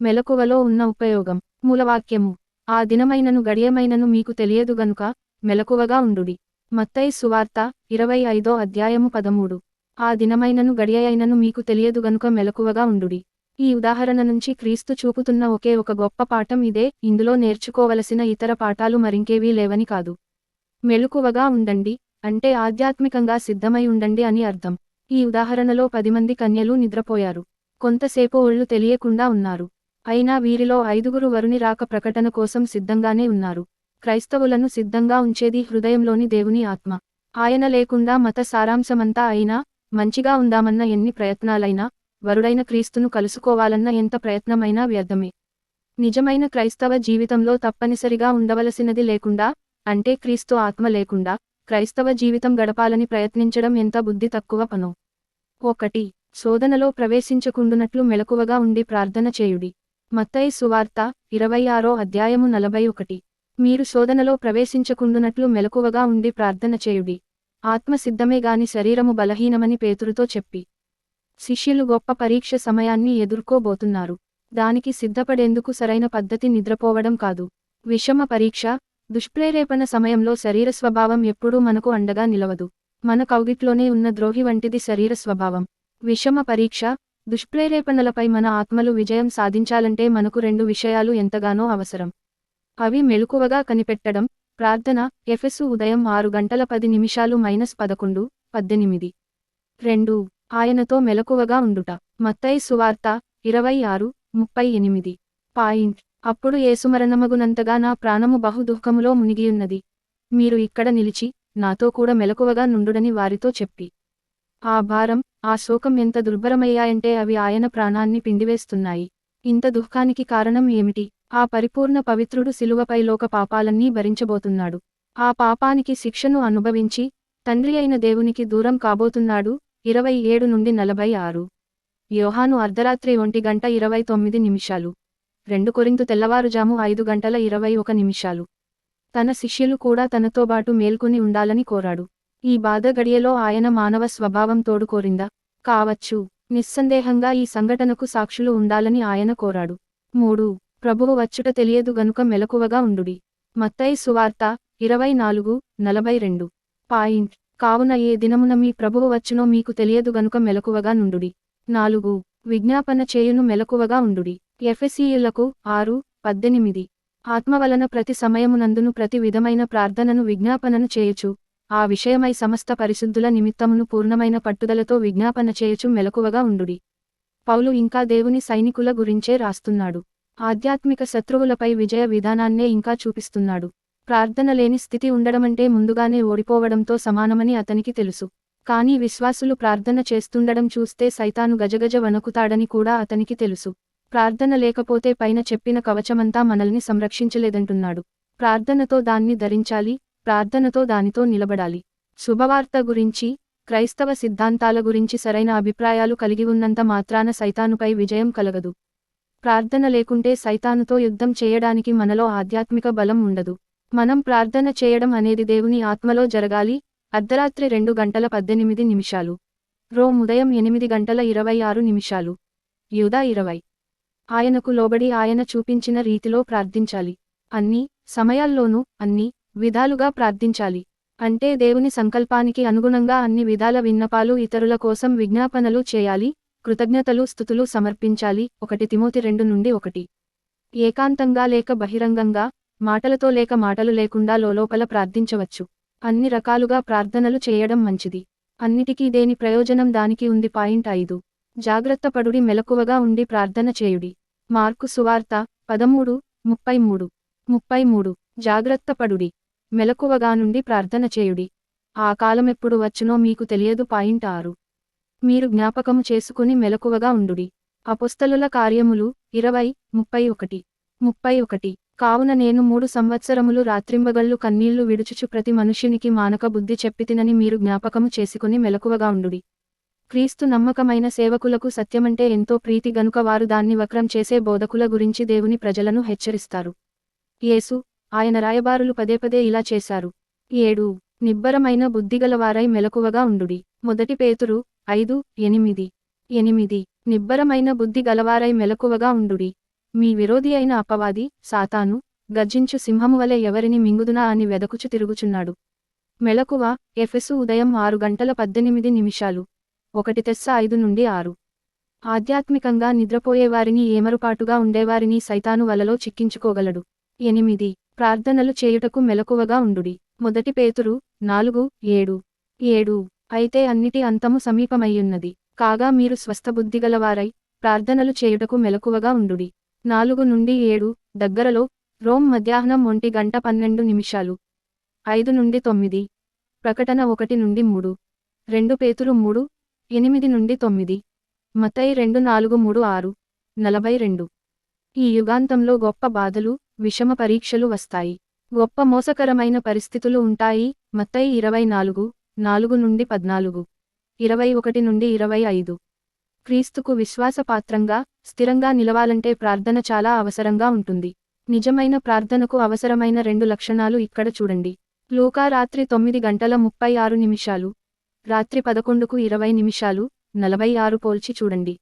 మెలకువలో ఉన్న ఉపయోగం. మూలవాక్యము. ఆ దినమైనను గడియమైనను మీకు తెలియదు గనుక మెలకువగా ఉండుడి. మత్తై సువార్త ఇరవై ఐదో అధ్యాయము పదమూడు. ఆ దినమైనను గడియైనను మీకు తెలియదు గనుక మెలకువగా ఉండుడి. ఈ ఉదాహరణ నుంచి క్రీస్తు చూపుతున్న ఒకే ఒక గొప్ప పాఠం ఇదే. ఇందులో నేర్చుకోవలసిన ఇతర పాఠాలు మరింకేవీ లేవని కాదు. మెలకువగా ఉండండి అంటే ఆధ్యాత్మికంగా సిద్ధమై ఉండండి అని అర్థం. ఈ ఉదాహరణలో పది మంది కన్యలు నిద్రపోయారు. కొంతసేపు ఒళ్ళు తెలియకుండా ఉన్నారు. అయినా వీరిలో ఐదుగురు వరుని రాక ప్రకటన కోసం సిద్ధంగానే ఉన్నారు. క్రైస్తవులను సిద్ధంగా ఉంచేది హృదయంలోని దేవుని ఆత్మ. ఆయన లేకుండా మత సారాంశమంతా అయినా మంచిగా ఉందామన్న ఎన్ని ప్రయత్నాలైనా వరుడైన క్రీస్తును కలుసుకోవాలన్న ఎంత ప్రయత్నమైనా వ్యర్థమే. నిజమైన క్రైస్తవ జీవితంలో తప్పనిసరిగా ఉండవలసినది లేకుండా అంటే క్రీస్తు ఆత్మ లేకుండా క్రైస్తవ జీవితం గడపాలని ప్రయత్నించడం ఎంత బుద్ధి తక్కువ పనో? ఒకటి శోధనలో ప్రవేశించకుండునట్లు మెలకువగా ఉండి ప్రార్థన చేయుడి. మత్తయి సువార్త ఇరవై ఆరో అధ్యాయము నలభై ఒకటి మీరు శోధనలో ప్రవేశించకుండునట్లు మెలకువగా ఉండి ప్రార్థన చేయుడి. ఆత్మ సిద్ధమే గాని శరీరము బలహీనమని పేతురుతో చెప్పి. శిష్యులు గొప్ప పరీక్ష సమయాన్ని ఎదుర్కోబోతున్నారు. దానికి సిద్ధపడేందుకు సరైన పద్ధతి నిద్రపోవడం కాదు. విషమ పరీక్ష దుష్ప్రేరేపణ సమయంలో శరీర స్వభావం ఎప్పుడూ మనకు అండగా నిలవదు. మన కౌగిట్లోనే ఉన్న ద్రోహి వంటిది శరీర స్వభావం. విషమ పరీక్ష దుష్ప్రేరేపణలపై మన ఆత్మలు విజయం సాధించాలంటే మనకు రెండు విషయాలు ఎంతగానో అవసరం. అవి మెలకువగా కనిపెట్టడం ప్రార్థన ఎఫెసు ఉదయం ఆరు గంటల పది నిమిషాలు మైనస్ పదకొండు పద్దెనిమిది. రెండు ఆయనతో మెలకువగా ఉండుట. మత్తై సువార్త ఇరవై ఆరు ముప్పై ఎనిమిది. పాయింట్. అప్పుడు ఏసుమరణమగునంతగా నా ప్రాణము బహు దుఃఖములో మునిగియున్నది. మీరు ఇక్కడ నిలిచి నాతో కూడా మెలకువగా నుండుడని వారితో చెప్పి. ఆ భారం ఆ శోకం ఎంత దుర్భరమయ్యాయంటే అవి ఆయన ప్రాణాన్ని పిండివేస్తున్నాయి. ఇంత దుఃఖానికి కారణం ఏమిటి? ఆ పరిపూర్ణ పవిత్రుడు శిలువపై లోక పాపాలన్నీ భరించబోతున్నాడు. ఆ పాపానికి శిక్షను అనుభవించి తండ్రి అయిన దేవునికి దూరం కాబోతున్నాడు. ఇరవై ఏడు నుండి నలభై ఆరు. యోహాను అర్ధరాత్రి ఒంటి గంట ఇరవై తొమ్మిది నిమిషాలు. రెండు కొరింతు తెల్లవారుజాము ఐదు గంటల ఇరవై ఒక నిమిషాలు. తన శిష్యులు కూడా తనతోబాటు మేల్కొని ఉండాలని కోరాడు. ఈ బాధ గడియలో ఆయన మానవ స్వభావం తోడుకోరిందా? కావచ్చు. నిస్సందేహంగా ఈ సంఘటనకు సాక్షులు ఉండాలని ఆయన కోరాడు. మూడు. ప్రభువు వచ్చుట తెలియదు గనుక మెలకువగా ఉండుడి. మత్తయి సువార్త ఇరవై నాలుగు నలభై రెండు. పాయింట్. కావున ఏ దినమున మీ ప్రభువు వచ్చునో మీకు తెలియదు గనుక మెలకువగా నుండుడి. నాలుగు. విజ్ఞాపన చేయును మెలకువగా ఉండుడి. ఎఫెసీయులకు ఆరు పద్దెనిమిది. ఆత్మ వలన ప్రతి సమయమునందును ప్రతి విధమైన ప్రార్థనను విజ్ఞాపనను చేయుచు ఆ విషయమై సమస్త పరిశుద్ధుల నిమిత్తమును పూర్ణమైన పట్టుదలతో విజ్ఞాపన చేయుచు మెలకువగా ఉండుడి. పౌలు ఇంకా దేవుని సైనికుల గురించే రాస్తున్నాడు. ఆధ్యాత్మిక శత్రువులపై విజయ విధానాన్నే ఇంకా చూపిస్తున్నాడు. ప్రార్థన లేని స్థితి ఉండడమంటే ముందుగానే ఓడిపోవడంతో సమానమని అతనికి తెలుసు. కానీ విశ్వాసులు ప్రార్థన చేస్తుండడం చూస్తే సైతాను గజగజ వణుకుతాడని కూడా అతనికి తెలుసు. ప్రార్థన లేకపోతే పైన చెప్పిన కవచమంతా మనల్ని సంరక్షించలేదంటున్నాడు. ప్రార్థనతో దాన్ని ధరించాలి ప్రార్థనతో దానితో నిలబడాలి. శుభవార్త గురించి క్రైస్తవ సిద్ధాంతాల గురించి సరైన అభిప్రాయాలు కలిగి ఉన్నంత మాత్రాన సైతానుపై విజయం కలగదు. ప్రార్థన లేకుంటే సైతానుతో యుద్ధం చేయడానికి మనలో ఆధ్యాత్మిక బలం ఉండదు. మనం ప్రార్థన చేయడం అనేది దేవుని ఆత్మలో జరగాలి. అర్ధరాత్రి రెండు గంటల పద్దెనిమిది నిమిషాలు. రోమ్ ఉదయం ఎనిమిది గంటల ఇరవై ఆరు నిమిషాలు. యూదా ఇరవై. ఆయనకు లోబడి ఆయన చూపించిన రీతిలో ప్రార్థించాలి. అన్ని సమయాల్లోనూ అన్ని విధాలుగా ప్రార్థించాలి. అంటే దేవుని సంకల్పానికి అనుగుణంగా అన్ని విధాల విన్నపాలు ఇతరుల కోసం విజ్ఞాపనలు చేయాలి కృతజ్ఞతలు స్థుతులు సమర్పించాలి. ఒకటి తిమోతి రెండు నుండి ఒకటి. ఏకాంతంగా లేక బహిరంగంగా మాటలతో లేక మాటలు లేకుండా లోలోపల ప్రార్థించవచ్చు. అన్ని రకాలుగా ప్రార్థనలు చేయడం మంచిది. అన్నిటికీ దేని ప్రయోజనం దానికి ఉంది పాయింట్ ఐదు. జాగ్రత్త పడుడి మెలకువగా ఉండి ప్రార్థన చేయుడి. మార్కు సువార్త పదమూడు ముప్పై మూడు. ముప్పై మూడు. జాగ్రత్త పడుడి. మెలకువగా నుండి ప్రార్థన చేయుడి. ఆ కాలమెప్పుడు వచ్చునో మీకు తెలియదు పాయింట్ ఆరు. మీరు జ్ఞాపకము చేసుకుని మెలకువగా ఉండుడి. అపుస్తలుల కార్యములు ఇరవై ముప్పై ఒకటి. ముప్పై ఒకటి. కావున నేను మూడు సంవత్సరములు రాత్రింబగళ్ళు కన్నీళ్ళు విడుచుచు ప్రతి మనుష్యునికి మానక బుద్ధి చెప్పితినని మీరు జ్ఞాపకము చేసుకుని మెలకువగా ఉండుడి. క్రీస్తు నమ్మకమైన సేవకులకు సత్యమంటే ఎంతో ప్రీతి గనుక వారు దాన్ని వక్రం చేసే బోధకుల గురించి దేవుని ప్రజలను హెచ్చరిస్తారు. యేసు ఆయన రాయబారులు పదే పదే ఇలా చేశారు. ఏడు నిబ్బరమైన బుద్ధిగలవారై మెలకువగా ఉండుడి. మొదటి పేతురు ఐదు ఎనిమిది. ఎనిమిది నిబ్బరమైన బుద్ధి గలవారై మెలకువగా ఉండుడి. మీ విరోధి అయిన అపవాది సాతాను గర్జించు సింహము వలె ఎవరిని మింగుదునా అని వెదకుచు తిరుగుచున్నాడు. మెలకువ ఎఫెసు ఉదయం ఆరు గంటల పద్దెనిమిది నిమిషాలు. ఒకటి తెస్స ఐదు నుండి ఆరు. ఆధ్యాత్మికంగా నిద్రపోయేవారిని ఏమరుపాటుగా ఉండేవారిని సైతాను వలలో చిక్కించుకోగలడు. ఎనిమిది ప్రార్థనలు చేయుటకు మెలకువగా ఉండుడి. మొదటి పేతురు నాలుగు ఏడు. ఏడు. అయితే అన్నిటి అంతము సమీపమయ్యున్నది. కాగా మీరు స్వస్థబుద్ధిగలవారై ప్రార్థనలు చేయుటకు మెలకువగా ఉండుడి. నాలుగు నుండి ఏడు దగ్గరలో రోమ్ మధ్యాహ్నం ఒంటి గంట పన్నెండు నిమిషాలు. ఐదు నుండి తొమ్మిది. ప్రకటన ఒకటి నుండి మూడు. రెండు పేతురు మూడు ఎనిమిది నుండి తొమ్మిది. మతై రెండు నాలుగు మూడు ఆరు నలభై రెండు. ఈ యుగాంతంలో గొప్ప బాధలు విషమ పరీక్షలు వస్తాయి. గొప్ప మోసకరమైన పరిస్థితులు ఉంటాయి. మత్తై ఇరవై నాలుగు నాలుగు నుండి పద్నాలుగు. ఇరవై ఒకటి నుండి ఇరవై ఐదు. క్రీస్తుకు విశ్వాసపాత్రంగా స్థిరంగా నిలవాలంటే ప్రార్థన చాలా అవసరంగా ఉంటుంది. నిజమైన ప్రార్థనకు అవసరమైన రెండు లక్షణాలు ఇక్కడ చూడండి. లూకా రాత్రి తొమ్మిది గంటల ముప్పై ఆరు నిమిషాలు. రాత్రి పదకొండుకు ఇరవై నిమిషాలు నలభై ఆరు పోల్చి చూడండి.